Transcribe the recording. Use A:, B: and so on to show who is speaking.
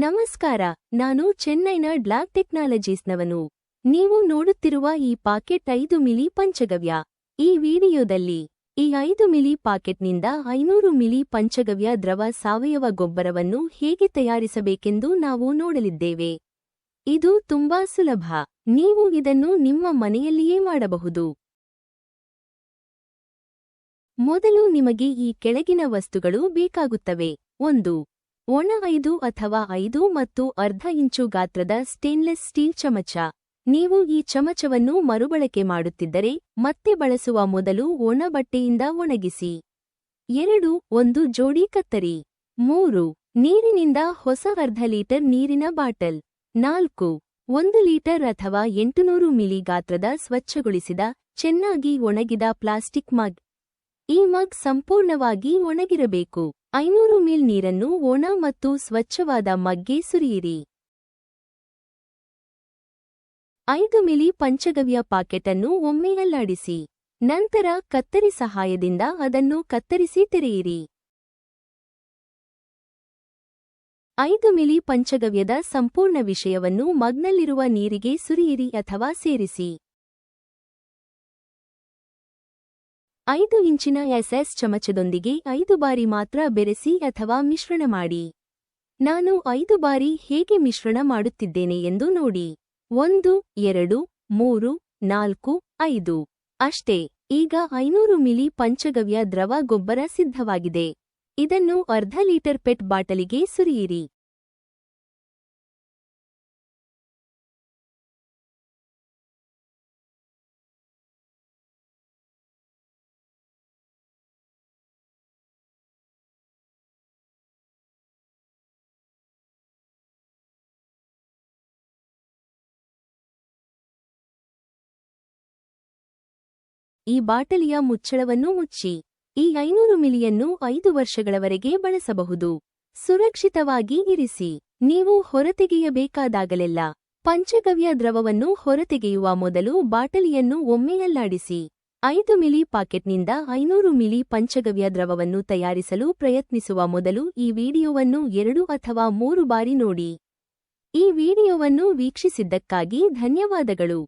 A: ನಮಸ್ಕಾರ, ನಾನು ಚೆನ್ನೈನ ಡ್ಲಾಗ್ ಟೆಕ್ನಾಲಜೀಸ್ನವನು. ನೀವು ನೋಡುತ್ತಿರುವ ಈ ಪಾಕೆಟ್ ಐದು ಮಿಲಿ ಪಂಚಗವ್ಯ. ಈ ವಿಡಿಯೋದಲ್ಲಿ, ಈ ಐದು ಮಿಲಿ ಪಾಕೆಟ್ನಿಂದ ಐನೂರು ಮಿಲಿ ಪಂಚಗವ್ಯ ದ್ರವ ಸಾವಯವ ಗೊಬ್ಬರವನ್ನು ಹೇಗೆ ತಯಾರಿಸಬೇಕೆಂದು ನಾವು ನೋಡಲಿದ್ದೇವೆ. ಇದು ತುಂಬಾ ಸುಲಭ. ನೀವು ಇದನ್ನು ನಿಮ್ಮ ಮನೆಯಲ್ಲಿಯೇ ಮಾಡಬಹುದು. ಮೊದಲು ನಿಮಗೆ ಈ ಕೆಳಗಿನ ವಸ್ತುಗಳು ಬೇಕಾಗುತ್ತವೆ. ಒಂದು ಒಣ ಐದು ಅಥವಾ ಐದು ಮತ್ತು ಅರ್ಧ ಇಂಚು ಗಾತ್ರದ ಸ್ಟೇನ್ಲೆಸ್ ಸ್ಟೀಲ್ ಚಮಚ. ನೀವು ಈ ಚಮಚವನ್ನು ಮರುಬಳಕೆ ಮಾಡುತ್ತಿದ್ದರೆ ಮತ್ತೆ ಬಳಸುವ ಮೊದಲು ಒಣ ಬಟ್ಟೆಯಿಂದ ಒಣಗಿಸಿ. ಎರಡು, ಒಂದು ಜೋಡಿ ಕತ್ತರಿ. ಮೂರು, ನೀರಿನಿಂದ ಹೊಸ ಅರ್ಧ ಲೀಟರ್ ನೀರಿನ ಬಾಟಲ್. ನಾಲ್ಕು, ಒಂದು ಲೀಟರ್ ಅಥವಾ ಎಂಟುನೂರು ಮಿಲಿ ಗಾತ್ರದ ಸ್ವಚ್ಛಗೊಳಿಸಿದ, ಚೆನ್ನಾಗಿ ಒಣಗಿದ ಪ್ಲಾಸ್ಟಿಕ್ ಮಗ್. ಈ ಮಗ್ ಸಂಪೂರ್ಣವಾಗಿ ಒಣಗಿರಬೇಕು. ಐನೂರು ಮಿಲ್ ನೀರನ್ನು ಒಣ ಮತ್ತು ಸ್ವಚ್ಛವಾದ ಮಗ್ಗೆ ಸುರಿಯಿರಿ. ಐದು ಮಿಲಿ ಪಂಚಗವ್ಯ ಪಾಕೆಟ್ ಅನ್ನು ಒಮ್ಮೆ ಅಲ್ಲಾಡಿಸಿ. ನಂತರ ಕತ್ತರಿ ಸಹಾಯದಿಂದ ಅದನ್ನು ಕತ್ತರಿಸಿ ತೆರೆಯಿರಿ. ಐದು ಮಿಲಿ ಪಂಚಗವ್ಯದ ಸಂಪೂರ್ಣ ವಿಷಯವನ್ನು ಮಗ್ನಲ್ಲಿರುವ ನೀರಿಗೆ ಸುರಿಯಿರಿ ಅಥವಾ ಸೇರಿಸಿ. ಐದು ಇಂಚಿನ ಎಸ್ಎಸ್ ಚಮಚದೊಂದಿಗೆ ಐದು ಬಾರಿ ಮಾತ್ರ ಬೆರೆಸಿ ಅಥವಾ ಮಿಶ್ರಣ ಮಾಡಿ. ನಾನು ಐದು ಬಾರಿ ಹೇಗೆ ಮಿಶ್ರಣ ಮಾಡುತ್ತಿದ್ದೇನೆ ಎಂದು ನೋಡಿ. ಒಂದು, ಎರಡು, ಮೂರು, ನಾಲ್ಕು, ಐದು. ಅಷ್ಟೇ, ಈಗ ಐನೂರು ಮಿಲಿ ಪಂಚಗವ್ಯ ದ್ರವ ಗೊಬ್ಬರ ಸಿದ್ಧವಾಗಿದೆ. ಇದನ್ನು ಅರ್ಧ ಲೀಟರ್ ಪೆಟ್ ಬಾಟಲಿಗೆ ಸುರಿಯಿರಿ. ಈ ಬಾಟಲಿಯ ಮುಚ್ಚಳವನ್ನು ಮುಚ್ಚಿ, ಈ ಐನೂರು ಮಿಲಿಯನ್ನು ಐದು ವರ್ಷಗಳವರೆಗೆ ಬಳಸಬಹುದು. ಸುರಕ್ಷಿತವಾಗಿ ಇರಿಸಿ, ನೀವು ಹೊರತೆಗೆಯಬೇಕಾದಾಗಲೆಲ್ಲ ಪಂಚಗವ್ಯ ದ್ರವವನ್ನು ಹೊರತೆಗೆಯುವ ಮೊದಲು ಬಾಟಲಿಯನ್ನು ಒಮ್ಮೆಯಲ್ಲಾಡಿಸಿ, ಐದು ಮಿಲಿ ಪಾಕೆಟ್ನಿಂದ ಐನೂರು ಮಿಲಿ ಪಂಚಗವ್ಯ ದ್ರವವನ್ನು ತಯಾರಿಸಲು ಪ್ರಯತ್ನಿಸುವ ಮೊದಲು ಈ ವಿಡಿಯೋವನ್ನು ಎರಡು ಅಥವಾ ಮೂರು ಬಾರಿ ನೋಡಿ. ಈ ವಿಡಿಯೋವನ್ನು ವೀಕ್ಷಿಸಿದ್ದಕ್ಕಾಗಿ ಧನ್ಯವಾದಗಳು.